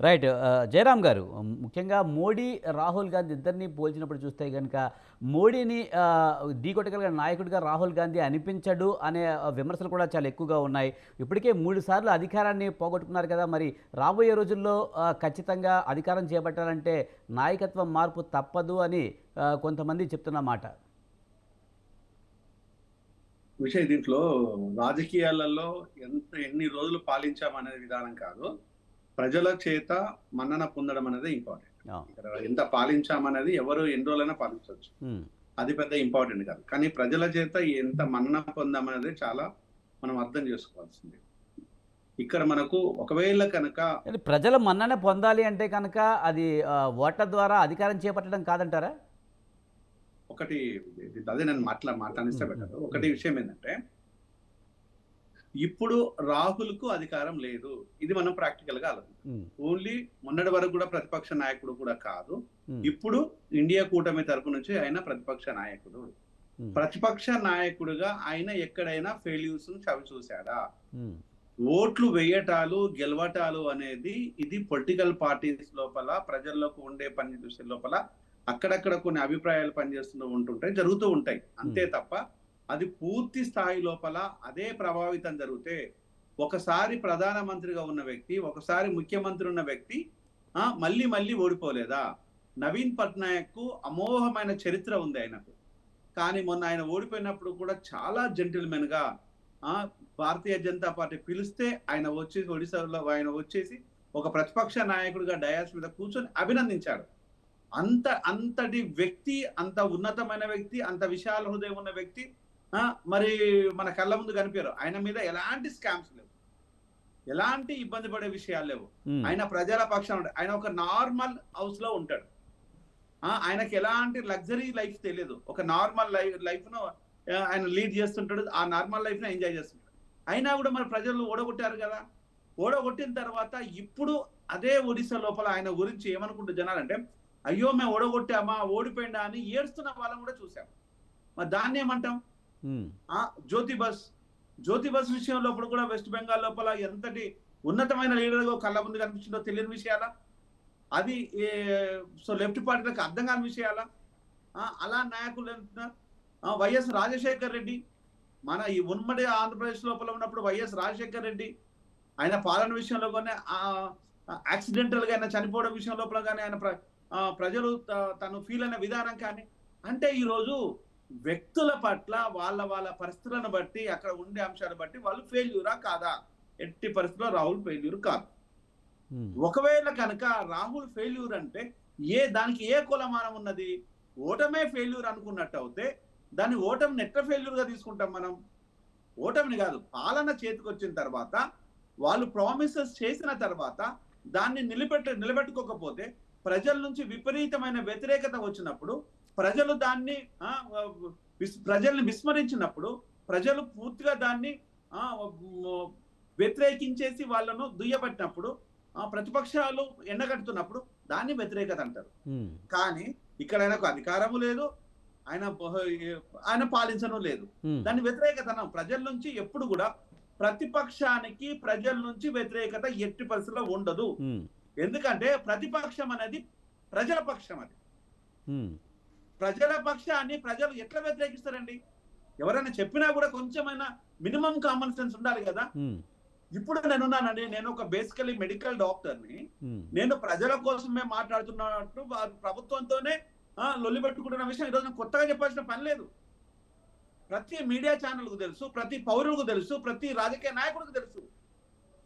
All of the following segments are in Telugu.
రైట్ జయరామ్ గారు ముఖ్యంగా మోడీ రాహుల్ గాంధీ ఇద్దరిని పోల్చినప్పుడు చూస్తే కనుక మోడీని ఆ, ఢీకొట్టగలిగిన నాయకుడిగా రాహుల్ గాంధీ అనిపించడు అనే విమర్శలు కూడా చాలా ఎక్కువగా ఉన్నాయి. ఇప్పటికే మూడు సార్లు అధికారాన్ని పోగొట్టుకున్నారు కదా మరి రాబోయే రోజుల్లో ఖచ్చితంగా అధికారం చేపట్టాలంటే నాయకత్వం మార్పు తప్పదు అని కొంతమంది చెప్తున్న మాట. విషయం దీంట్లో రాజకీయాలలో ఎంత ఎన్ని రోజులు పాలించామనే విధానం కాదు. ప్రజల చేత మన్నన పొందడం అనేది ఇంపార్టెంట్ ఎంత పాలించామనేది ఎవరు ఎన్ని రోజులైనా పాలించవచ్చు. అది పెద్ద ఇంపార్టెంట్ కాదు. కానీ ప్రజల చేత ఎంత మన్నన పొందామనేది చాలా మనం అర్థం చేసుకోవాల్సింది. ఇక్కడ మనకు ఒకవేళ కనుక ప్రజల మన్నన పొందాలి అంటే కనుక అది ఆ, ఓట్ల ద్వారా అధికారం చేపట్టడం కాదంటారా? ఒకటి అదే నేను మాట్లా మాట్లాడిస్తే పెట్టదు ఒకటి విషయం ఏంటంటే ఇప్పుడు రాహుల్కు అధికారం లేదు ఇది మనం ప్రాక్టికల్గా. ఓన్లీ మొన్నటి వరకు కూడా ప్రతిపక్ష నాయకుడు కూడా కాదు. ఇప్పుడు ఇండియా కూటమి తరపు నుంచి ఆయన ప్రతిపక్ష నాయకుడు. ప్రతిపక్ష నాయకుడుగా ఆయన ఎక్కడైనా ఫెయిల్యూర్స్ చవి చూశాడా. ఓట్లు వేయటాలు గెలవటాలు అనేది ఇది పొలిటికల్ పార్టీస్ లోపల ప్రజల్లోకి ఉండే పని చూసే లోపల అక్కడక్కడ కొన్ని అభిప్రాయాలు పనిచేస్తూ ఉంటుంటాయి జరుగుతూ ఉంటాయి అంతే తప్ప అది పూర్తి స్థాయి లోపల అదే ప్రభావితం జరిగితే ఒకసారి ప్రధానమంత్రిగా ఉన్న వ్యక్తి ఒకసారి ముఖ్యమంత్రి ఉన్న వ్యక్తి మళ్ళీ మళ్ళీ ఓడిపోలేదా? నవీన్ పట్నాయక్ అమోఘమైన చరిత్ర ఉంది ఆయనకు. కానీ మొన్న ఆయన ఓడిపోయినప్పుడు కూడా చాలా జెంటిల్మెన్గా భారతీయ జనతా పార్టీ పిలిస్తే ఆయన వచ్చేసి ఒడిశాలో ఆయన వచ్చేసి ఒక ప్రతిపక్ష నాయకుడిగా డయాస్ మీద కూర్చొని అభినందించాడు. అంత అంతటి వ్యక్తి అంత ఉన్నతమైన వ్యక్తి అంత విశాల హృదయం ఉన్న వ్యక్తి మరి మన కళ్ళ ముందు కనిపారు ఆయన మీద ఎలాంటి స్కామ్స్ లేవు. ఎలాంటి ఇబ్బంది పడే విషయాలు లేవు. ఆయన ప్రజల పక్షాన ఆయన ఒక నార్మల్ హౌస్లో ఉంటాడు. ఆయనకి ఎలాంటి లగ్జరీ లైఫ్ తెలియదు ఒక నార్మల్ లైఫ్ లైఫ్ను ఆయన లీడ్ చేస్తుంటాడు. ఆ నార్మల్ లైఫ్ను ఎంజాయ్ చేస్తుంటాడు. అయినా కూడా మరి ప్రజలు ఓడగొట్టారు కదా. ఓడగొట్టిన తర్వాత ఇప్పుడు అదే ఒడిశా లోపల ఆయన గురించి ఏమనుకుంటే జనాలంటే అయ్యో మేము ఓడగొట్టామా? ఓడిపోయిందా? అని ఏడుస్తున్న వాళ్ళని కూడా చూసాం మరి దాన్ని ఏమంటాం? Hmm. Jyothi bus. Jyothi bus విషయం లోపల కూడా వెస్ట్ బెంగాల్ లోపల ఎంతటి ఉన్నతమైన లీడర్గా కళ్ళ ముందు కనిపించిందో తెలియని విషయాలా? అది సో లెఫ్ట్ పార్టీలకు అర్థం కాని విషయాలా? అలా నాయకులు వైఎస్ రాజశేఖర్ రెడ్డి మన ఈ ఉమ్మడి ఆంధ్రప్రదేశ్ లోపల ఉన్నప్పుడు వైఎస్ రాజశేఖర్ రెడ్డి ఆయన పాలన విషయంలో కానీ యాక్సిడెంటల్గా ఆయన చనిపోవడం విషయం లోపల కానీ ఆయన ప్ర- ఆ, ప్రజలు తను ఫీల్ అయిన విధానం కానీ అంటే ఈరోజు వ్యక్తుల పట్ల వాళ్ళ వాళ్ళ పరిస్థితులను బట్టి అక్కడ ఉండే అంశాలను బట్టి వాళ్ళు ఫెయిల్యూరా కాదా? ఎట్టి పరిస్థితుల్లో రాహుల్ ఫెయిల్యూర్ కాదు. ఒకవేళ కనుక రాహుల్ ఫెయిల్యూర్ అంటే ఏ దానికి ఏ కులమానం ఉన్నది? ఓటమే ఫెయిల్యూర్ అనుకున్నట్టు అయితే దాన్ని ఓటమిని ఎట్లా ఫెయిల్యూర్గా తీసుకుంటాం మనం. ఓటమిని కాదు పాలన చేతికి వచ్చిన తర్వాత వాళ్ళు ప్రామిసెస్ చేసిన తర్వాత దాన్ని నిలబెట్ట నిలబెట్టుకోకపోతే ప్రజల నుంచి విపరీతమైన వ్యతిరేకత వచ్చినప్పుడు ప్రజలు దాన్ని ప్రజల్ని విస్మరించినప్పుడు ప్రజలు పూర్తిగా దాన్ని వ్యతిరేకించేసి వాళ్ళను దుయ్యబట్టినప్పుడు ఆ, ప్రతిపక్షాలు ఎండగడుతున్నప్పుడు దాన్ని వ్యతిరేకత అంటారు. కానీ ఇక్కడ ఆయనకు అధికారము లేదు ఆయన ఆయన పాలించడం లేదు మ్మ్. దాని వ్యతిరేకత అన్నాం. ప్రజల నుంచి ఎప్పుడు కూడా ప్రతిపక్షానికి ప్రజల నుంచి వ్యతిరేకత ఎట్టి పరిస్థితుల్లో ఉండదు. ఎందుకంటే ప్రతిపక్షం అనేది ప్రజల పక్షం అది. ప్రజల పక్షాన్ని ప్రజలు ఎట్లా వ్యతిరేకిస్తారండి? ఎవరైనా చెప్పినా కూడా కొంచెమైనా మినిమం కామన్ సెన్స్ ఉండాలి కదా. ఇప్పుడు నేనున్నానండి నేను ఒక బేసికలీ మెడికల్ డాక్టర్ని మ్మ్. నేను ప్రజల కోసమే మాట్లాడుతున్నట్టు ప్రభుత్వంతోనే లొల్లి పెట్టుకుంటున్న విషయం ఈరోజు కొత్తగా చెప్పాల్సిన పని లేదు. ప్రతి మీడియా ఛానల్కు తెలుసు ప్రతి పౌరులకు తెలుసు ప్రతి రాజకీయ నాయకుడికి తెలుసు.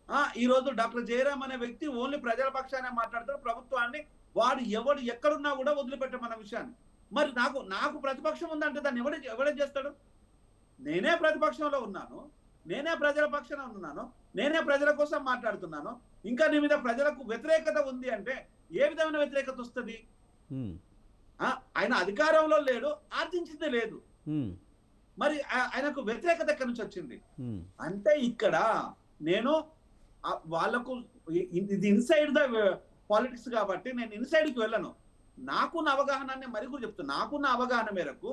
ఆ ఈ రోజు డాక్టర్ జయరామ్ అనే వ్యక్తి ఓన్లీ ప్రజల పక్షానే మాట్లాడతాడు ప్రభుత్వాన్ని వాడు ఎవడు ఎక్కడున్నా కూడా వదిలిపెట్టమన్న విషయాన్ని. మరి నాకు నాకు ప్రతిపక్షం ఉందంటే దాన్ని ఎవడే ఎవడే చేస్తాడు? నేనే ప్రతిపక్షంలో ఉన్నాను నేనే ప్రజల పక్షాన ఉన్నాను నేనే ప్రజల కోసం మాట్లాడుతున్నాను ఇంకా నీ మీద ప్రజలకు వ్యతిరేకత ఉంది అంటే ఏ విధమైన వ్యతిరేకత వస్తుంది? ఆయన అధికారంలో లేడు ఆర్జించింది లేదు. మరి ఆయనకు వ్యతిరేకత ఎక్కడి నుంచి వచ్చింది. అంటే ఇక్కడ నేను ఇ- ఇది ఇన్సైడ్ ద పాలిటిక్స్ కాబట్టి నేను ఇన్సైడ్కి వెళ్ళను. నాకున్న అవగాహనాన్ని మరి కూడా చెప్తున్నా. నాకున్న అవగాహన మేరకు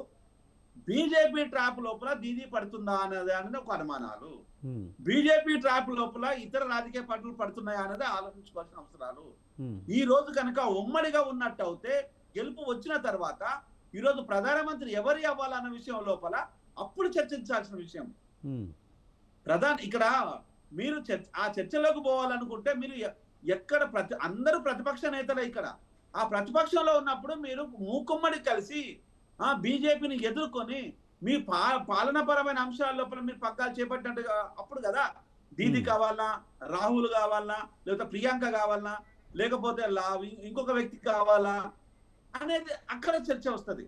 బీజేపీ ట్రాప్ లోపల దీదీ పడుతుందా అనేది అనేది ఒక అనుమానాలు. బీజేపీ ట్రాప్ లోపల ఇతర రాజకీయ పార్టీలు పడుతున్నాయా అనేది ఆలోచించుకోవాల్సిన అవసరాలు. ఈ రోజు కనుక ఉమ్మడిగా ఉన్నట్టు అయితే గెలుపు వచ్చిన తర్వాత ఈ రోజు ప్రధానమంత్రి ఎవరి అవ్వాలన్న విషయం లోపల అప్పుడు చర్చించాల్సిన విషయం. ప్రధాన ఇక్కడ మీరు చర్చ ఆ చర్చలోకి పోవాలనుకుంటే మీరు ఎక్కడ ప్రతి అందరూ ప్రతిపక్ష నేతలే ఇక్కడ. ఆ ప్రతిపక్షంలో ఉన్నప్పుడు మీరు మూకుమ్మడి కలిసి ఆ బీజేపీని ఎదుర్కొని మీ పా పాలనాపరమైన అంశాల లోపల మీరు పక్కాలు చేపట్టినట్టుగా అప్పుడు కదా దీది Hmm. కావాలనా రాహుల్ కావాలనా లేకపోతే ప్రియాంక కావాలనా లేకపోతే లా ఇంకొక వ్యక్తి కావాలా అనేది అక్కడ చర్చ వస్తది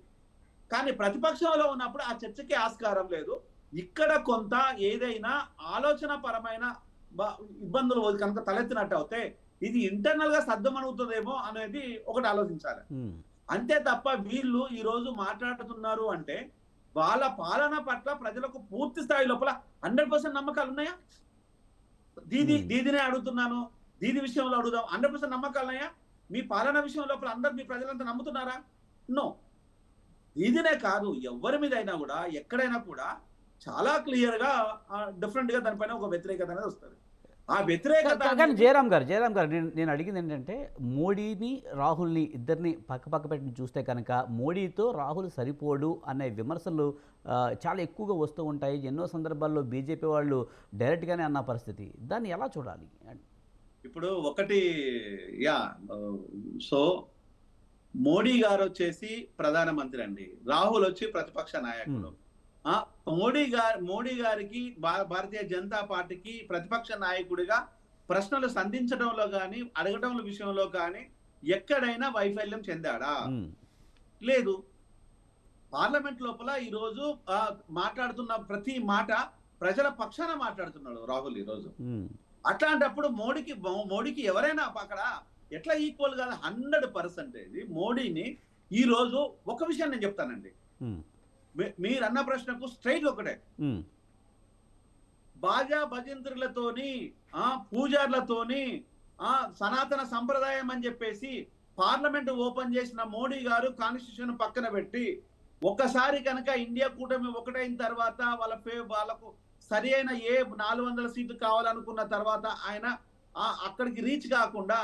కానీ ప్రతిపక్షంలో ఉన్నప్పుడు ఆ చర్చకి ఆస్కారం లేదు ఇక్కడ కొంత ఏదైనా ఆలోచన పరమైన ఇబ్బందులు కనుక తలెత్తినట్టు అయితే ఇది ఇంటర్నల్గా సర్దమనుగుతుందేమో అనేది ఒకటి ఆలోచించాలి. అంతే తప్ప వీళ్ళు ఈ రోజు మాట్లాడుతున్నారు అంటే వాళ్ళ పాలన పట్ల ప్రజలకు పూర్తి స్థాయి లోపల హండ్రెడ్ పర్సెంట్ నమ్మకాలు ఉన్నాయా? దీది. దీదినే అడుగుతున్నాను దీది విషయంలో అడుగుదాం. హండ్రెడ్ పర్సెంట్ నమ్మకాలు ఉన్నాయా? మీ పాలన విషయం లోపల అందరు మీ ప్రజలంతా నమ్ముతున్నారా? నో. దీదినే కాదు ఎవరి మీద అయినా కూడా ఎక్కడైనా కూడా చాలా క్లియర్గా డిఫరెంట్గా దానిపైన ఒక వ్యతిరేకత అనేది వస్తుంది. ఆ వ్యతిరేకత కానీ జయరామ్ గారు జయరామ్ గారు నేను నేను అడిగింది ఏంటంటే మోడీని రాహుల్ని ఇద్దరిని పక్క పక్క పెట్టి చూస్తే కనుక మోడీతో రాహుల్ సరిపోడు అనే విమర్శలు చాలా ఎక్కువగా వస్తూ ఉంటాయి. ఎన్నో సందర్భాల్లో బీజేపీ వాళ్ళు డైరెక్ట్గానే అన్న పరిస్థితి. దాన్ని ఎలా చూడాలి? ఇప్పుడు ఒకటి యా సో మోడీ గారు వచ్చేసి ప్రధానమంత్రి అండి. రాహుల్ వచ్చి ప్రతిపక్ష నాయకుడు. మోడీ గారు మోడీ గారికి భారతీయ జనతా పార్టీకి ప్రతిపక్ష నాయకుడిగా ప్రశ్నలు సంధించడంలో కానీ అడగడం విషయంలో కానీ ఎక్కడైనా వైఫల్యం చెందాడా? లేదు. పార్లమెంట్ లోపల ఈ రోజు ఆ, మాట్లాడుతున్న ప్రతి మాట ప్రజల పక్షాన మాట్లాడుతున్నాడు రాహుల్ ఈ రోజు ఉమ్, అట్లాంటప్పుడు మోడీకి మోడీకి ఎవరైనా అక్కడ ఎట్లా ఈక్వల్ కాదు? హండ్రెడ్ పర్సెంటేజ్ మోడీని ఈ రోజు ఒక విషయం నేను చెప్తానండి. మీరు అన్న ప్రశ్నకు స్ట్రైట్ ఒకటే. బాజా భజంత్రులతోని ఆ పూజార్లతోని ఆ సనాతన సంప్రదాయం అని చెప్పేసి పార్లమెంట్ ఓపెన్ చేసిన మోడీ గారు కాన్స్టిట్యూషన్ పక్కన పెట్టి ఒక్కసారి కనుక ఇండియా కూటమి ఒకటైన తర్వాత వాళ్ళ ఫే వాళ్ళకు సరి అయిన ఏ నాలుగు వందల సీట్లు కావాలనుకున్న తర్వాత ఆయన ఆ అక్కడికి రీచ్ కాకుండా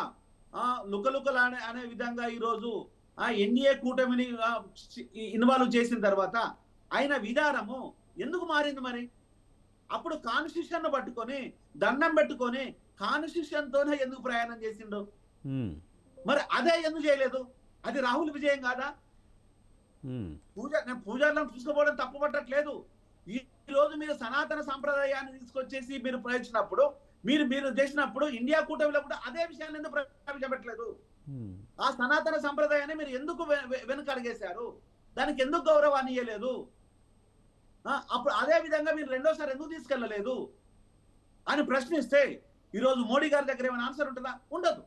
ఆ లుకలుకలాడే అనే విధంగా ఈరోజు ఆ ఎన్డీఏ కూటమిని ఇన్వాల్వ్ చేసిన తర్వాత ఆయన విధానము ఎందుకు మారింది మరి? అప్పుడు కాన్స్టిట్యూషన్ పట్టుకొని దండం పెట్టుకొని కాన్స్టిట్యూషన్ తోనే ఎందుకు ప్రయాణం చేసిండు? మరి అదే ఎందుకు చేయలేదు? అది రాహుల్ విజయం కాదా? పూజ నేను పూజారులను చూసుకోవడం తప్పు పట్టట్లేదు. ఈ రోజు మీరు సనాతన సంప్రదాయాన్ని తీసుకొచ్చేసి మీరు ప్రయత్నించినప్పుడు మీరు మీరు చేసినప్పుడు ఇండియా కూటమిలో కూడా అదే విషయాన్ని ఎందుకు ప్రవేశపెట్టలేదు ఆ సనాతన సంప్రదాయాన్ని మీరు ఎందుకు వె- వె- వెనుక అడిగేశారు దానికి ఎందుకు గౌరవాన్ని ఇయ్యలేదు? ఆ, అప్పుడు అదే విధంగా మీరు రెండోసారి ఎందుకు తీసుకెళ్ళలేదు అని ప్రశ్నిస్తే ఈరోజు మోడీ గారి దగ్గర ఏమైనా ఆన్సర్ ఉంటుందా? ఉండదు.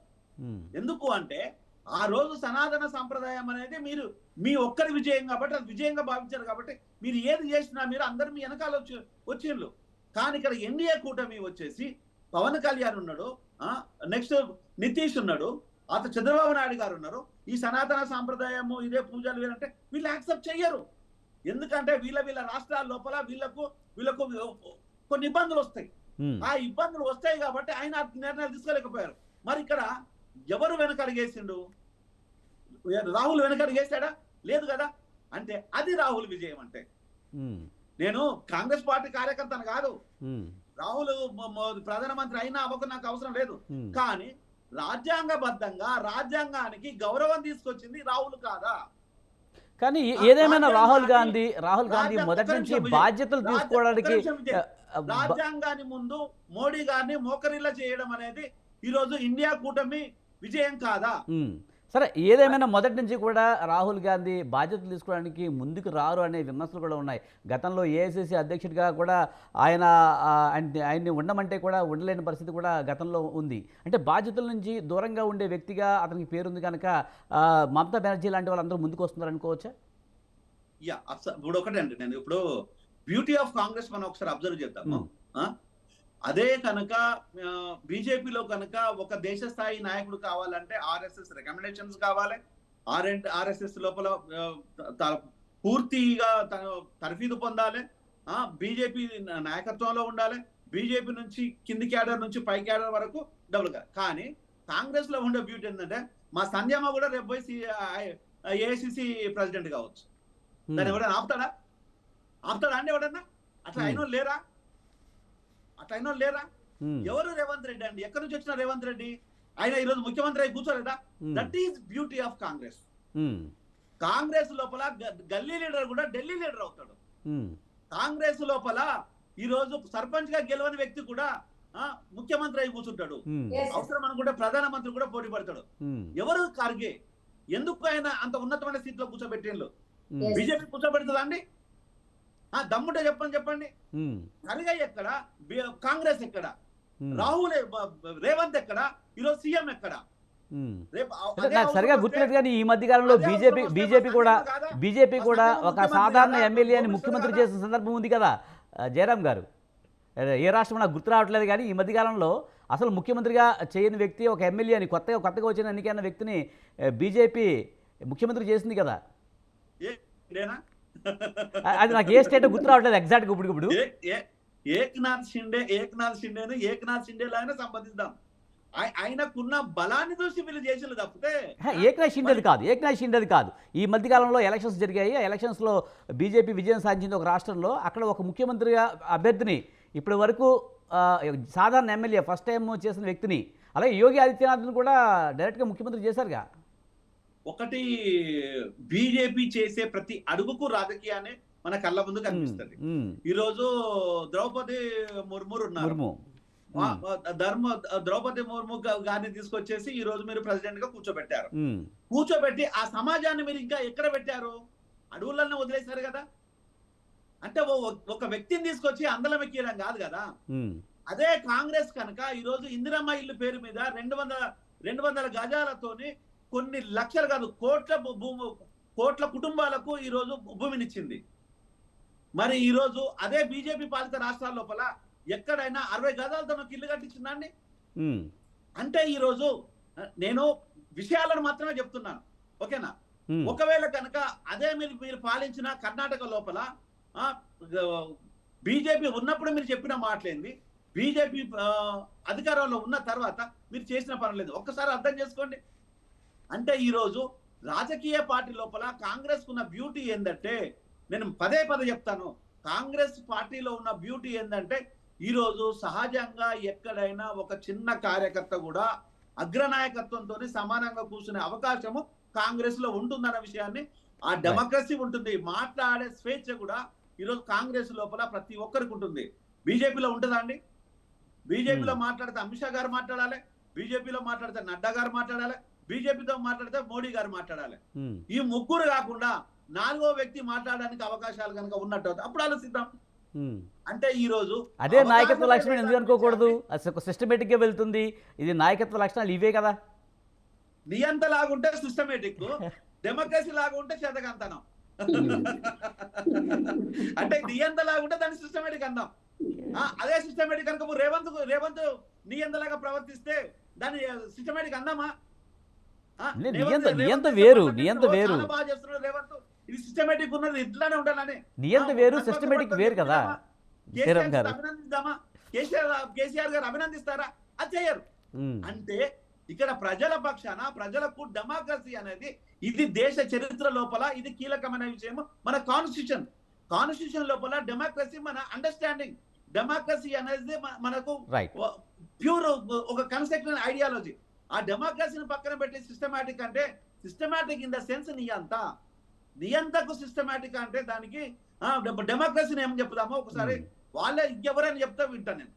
ఎందుకు అంటే ఆ రోజు సనాతన సంప్రదాయం అనేది మీరు మీ ఒక్కరి విజయం కాబట్టి అది విజయంగా భావించారు కాబట్టి మీరు ఏది చేసినా మీరు అందరు మీ వెనకాల వచ్చి వచ్చిండ్రు కానీ ఇక్కడ ఎన్డీఏ కూటమి వచ్చేసి పవన్ కళ్యాణ్ ఉన్నాడు నెక్స్ట్ నితీష్ ఉన్నాడు అత చంద్రబాబు నాయుడు గారు ఉన్నారు. ఈ సనాతన సాంప్రదాయము ఇదే పూజలు వీరంటే వీళ్ళు యాక్సెప్ట్ చెయ్యరు. ఎందుకంటే వీళ్ళ వీళ్ళ రాష్ట్రాల లోపల వీళ్ళకు వీళ్ళకు కొన్ని ఇబ్బందులు వస్తాయి. ఆ ఇబ్బందులు వస్తాయి కాబట్టి ఆయన నిర్ణయాలు తీసుకోలేకపోయారు. మరి ఇక్కడ ఎవరు వెనక అడిగేసిండు రాహుల్ వెనక అడిగేశాడా లేదు కదా? అంటే అది రాహుల్ విజయం అంటే. నేను కాంగ్రెస్ పార్టీ కార్యకర్తను కాదు. రాహుల్ ప్రధానమంత్రి అయినా అవ్వకు నాకు అవసరం లేదు. కానీ రాజ్యాంగబద్ధంగా రాజ్యాంగానికి గౌరవం తీసుకొచ్చింది రాహుల్ కాదా? కానీ ఏదేమైనా రాహుల్ గాంధీ రాహుల్ గాంధీ మొదటి నుంచి. బాధ్యతలు తీసుకోవడానికి రాజ్యాంగాన్ని ముందు మోడీ గారిని మోకరిల్లా చేయడం అనేది ఈ రోజు ఇండియా కూటమి విజయం కాదా. సరే ఏదేమైనా మొదటి నుంచి కూడా రాహుల్ గాంధీ బాధ్యతలు తీసుకోవడానికి ముందుకు రారు అనే విమర్శలు కూడా ఉన్నాయి. గతంలో ఏఐసిసి అధ్యక్షుడిగా కూడా ఆయన ఆయన్ని ఉండమంటే కూడా ఉండలేని పరిస్థితి కూడా గతంలో ఉంది. అంటే బాధ్యతల నుంచి దూరంగా ఉండే వ్యక్తిగా అతనికి పేరుంది కనుక మమతా బెనర్జీ లాంటి వాళ్ళందరూ ముందుకు వస్తున్నారు అనుకోవచ్చా? యా ఇప్పుడు ఒకటే అండి నేను ఇప్పుడు బ్యూటీ ఆఫ్ కాంగ్రెస్ మనం ఒకసారి అబ్జర్వ్ చేద్దాము? అదే కనుక బీజేపీలో కనుక ఒక దేశ స్థాయి నాయకుడు కావాలంటే ఆర్ఎస్ఎస్ రికమెండేషన్స్ కావాలి. ఆర్ అండ్ ఆర్ఎస్ఎస్ లోపల పూర్తిగా తర్ఫీదు పొందాలి. బీజేపీ నాయకత్వంలో ఉండాలి. బీజేపీ నుంచి కింది క్యాడర్ నుంచి పై క్యాడర్ వరకు డబుల్ కానీ కాంగ్రెస్లో ఉండే బ్యూటీ ఏంటంటే మా సంధ్యమ్మ కూడా రేపు పోయి ఏఐసిసి ప్రెసిడెంట్ కావచ్చు. దాన్ని ఎవడైనా ఆపుతాడా? ఆపుతాడా అండి ఎవడన్నా? అట్లా. అయినో లేరా? అట్లా అయినో లేరా? ఎవరు రేవంత్ రెడ్డి అండి? ఎక్కడి నుంచి వచ్చిన రేవంత్ రెడ్డి? ఆయన ఈరోజు ముఖ్యమంత్రి అయి కూర్చోలేదా? That is beauty of Congress Congress లోపల గల్లీ లీడర్ కూడా ఢిల్లీ లీడర్ అవుతాడు. కాంగ్రెస్ లోపల ఈ రోజు సర్పంచ్గా గెలవని వ్యక్తి కూడా ఆ, ముఖ్యమంత్రి అయి కూర్చుంటాడు. అవసరం అనుకుంటే ప్రధానమంత్రి కూడా పోటీ పడతాడు. ఎవరు కార్గే? ఎందుకు ఆయన అంత ఉన్నతమైన స్థితిలో Yes. బీజేపీ కూర్చోబెడుతుందా అండి? దమ్ముంటే చెప్పండి చెప్పండి. ఖర్గే ఎక్కడ? కాంగ్రెస్ ఎక్కడ? రాహుల్ రేవంత్ ఎక్కడ? ఈరోజు సీఎం ఎక్కడ? నాకు సరిగా గుర్తులేదు కానీ ఈ మధ్య కాలంలో బీజేపీ బీజేపీ కూడా? బీజేపీ కూడా ఒక సాధారణ ఎమ్మెల్యేని భూమిస్తారు ముఖ్యమంత్రి. చేసిన సందర్భం ఉంది కదా ఆ, జయరాం గారు. ఏ రాష్ట్రం నాకు గుర్తు రావట్లేదు కానీ ఈ మధ్య కాలంలో అసలు ముఖ్యమంత్రిగా చేయని వ్యక్తి ఒక ఎమ్మెల్యేని కొత్తగా కొత్తగా వచ్చిన ఎన్నికైన వ్యక్తిని బీజేపీ ముఖ్యమంత్రి చేసింది కదా. అది నాకు ఏ స్టేట్ గుర్తు రావట్లేదు ఎగ్జాక్ట్గా ఇప్పుడు ఇప్పుడు. ఏక్నాథ్ షిండే ఏక్నాథ్ షిండేను ఏక్నాథ్ షిండే లాగానే సంబంధిద్దాం ఆయ- ఆయనకున్న బలాన్ని చూసి వీళ్ళు చేసిన తప్పితే ఏక్నాథ్ షిండేది కాదు ఏక్నాథ్ షిండేది కాదు. ఈ మధ్యకాలంలో ఎలక్షన్స్ జరిగాయి. ఎలక్షన్స్లో బీజేపీ విజయం సాధించింది ఒక రాష్ట్రంలో. అక్కడ ఒక ముఖ్యమంత్రిగా అభ్యర్థిని ఇప్పటి వరకు సాధారణ ఎమ్మెల్యే ఫస్ట్ టైం చేసిన వ్యక్తిని అలాగే యోగి ఆదిత్యనాథ్ని కూడా డైరెక్ట్గా ముఖ్యమంత్రి చేశారుగా. ఒకటి బీజేపీ చేసే ప్రతి అడుగుకు రాజకీయాన్ని మన కళ్ళ ముందు కనిపిస్తుంది. ఉమ్, ఈ రోజు ద్రౌపది ముర్మురు ఉన్నారు. ధర్మ ద్రౌపది ముర్ము గారిని తీసుకొచ్చేసి ఈ రోజు మీరు ప్రెసిడెంట్గా కూర్చోబెట్టారు. కూర్చోబెట్టి ఆ సమాజాన్ని మీరు ఇంకా ఎక్కడ పెట్టారు? అడవులన్నీ వదిలేశారు కదా. అంటే ఒక వ్యక్తిని తీసుకొచ్చి అందలం ఎక్కియడం కాదు కదా. అదే కాంగ్రెస్ కనుక ఈ రోజు ఇందిరమ్మ ఇల్లు పేరు మీద రెండు వందల రెండు వందల గజాలతోని కొన్ని లక్షలు కాదు కోట్ల భూము కోట్ల కుటుంబాలకు ఈ రోజు భూమినిచ్చింది. మరి ఈ రోజు అదే బీజేపీ పాలిత రాష్ట్రాల లోపల ఎక్కడైనా అరవై గజాలతో ఒక ఇల్లు కట్టించిందండి అంటే ఈ రోజు నేను విషయాలను మాత్రమే చెప్తున్నాను. ఓకేనా? ఒకవేళ కనుక అదే మీరు మీరు పాలించిన కర్ణాటక లోపల బీజేపీ ఉన్నప్పుడు మీరు చెప్పిన మాటలేంది. బీజేపీ అధికారంలో ఉన్న తర్వాత మీరు చేసిన పని లేదు. ఒక్కసారి అర్థం చేసుకోండి. అంటే ఈరోజు రాజకీయ పార్టీ లోపల కాంగ్రెస్ ఉన్న బ్యూటీ ఏంటంటే నేను పదే పదే చెప్తాను కాంగ్రెస్ పార్టీలో ఉన్న బ్యూటీ ఏంటంటే ఈరోజు సహజంగా ఎక్కడైనా ఒక చిన్న కార్యకర్త కూడా అగ్రనాయకత్వంతో సమానంగా కూర్చునే అవకాశము కాంగ్రెస్లో ఉంటుందన్న విషయాన్ని ఆ డెమోక్రసీ ఉంటుంది. మాట్లాడే స్వేచ్ఛ కూడా ఈరోజు కాంగ్రెస్ లోపల ప్రతి ఒక్కరికి ఉంటుంది. బీజేపీలో ఉంటుందా అండి? బీజేపీలో మాట్లాడితే అమిత్ షా గారు మాట్లాడాలి బీజేపీలో మాట్లాడితే నడ్డా గారు మాట్లాడాలి బీజేపీతో మాట్లాడితే మోడీ గారు మాట్లాడాలి. ఈ ముగ్గురు కాకుండా నాలుగో వ్యక్తి మాట్లాడడానికి అవకాశాలు కనుక ఉన్నట్టు. అప్పుడు ఆలోచిద్దాం. అంటే ఈ రోజు అదే నాయకత్వ లక్షణం ఎందుకు అనుకోకూడదు? సిస్టమేటిక్గా వెళ్తుంది. ఇది నాయకత్వ లక్షణాలు ఇవే కదా. నియంత లాగుంటే సిస్టమేటిక్ డెమోక్రసీ లాగుంటే చేతకంతనం అంటే నియంత లాగుంటే దాన్ని సిస్టమేటిక్ అందాం అదే సిస్టమేటిక్ కనుక రేవంత్ రేవంత్ నియంతలాగా ప్రవర్తిస్తే దాన్ని సిస్టమేటిక్ అందామా నియంత- వేరు, నియంత వేరు. ఇది సిస్టమేటిక్ ఉన్నది ఇట్లానే ఉండాలని. నియంత వేరు సిస్టమేటిక్ వేరు కదా కేసీఆర్ గారు. అభినందిద్దామా? కేసీఆర్ కేసీఆర్ గారు అభినందిస్తారా? అది చేయరు. అంటే ఇక్కడ ప్రజల పక్షాన ప్రజలకు డెమోక్రసీ అనేది ఇది దేశ చరిత్ర లోపల ఇది కీలకమైన విషయం మన కాన్స్టిట్యూషన్ కాన్స్టిట్యూషన్ లోపల డెమోక్రసీ మన అండర్స్టాండింగ్ డెమోక్రసీ అనేది మనకు ప్యూర్ ఒక కన్స్ట్రక్షన్ ఐడియాలజీ ఆ డెమోక్రసీని పక్కన పెట్టి సిస్టమాటిక్ అంటే సిస్టమాటిక్ ఇన్ ద సెన్స్ నియంత. నియంతకు సిస్టమాటిక్ అంటే దానికి డెమోక్రసీని ఏం చెప్తామో ఒకసారి వాళ్ళే ఎవరైనా చెప్తే వింటాను నేను.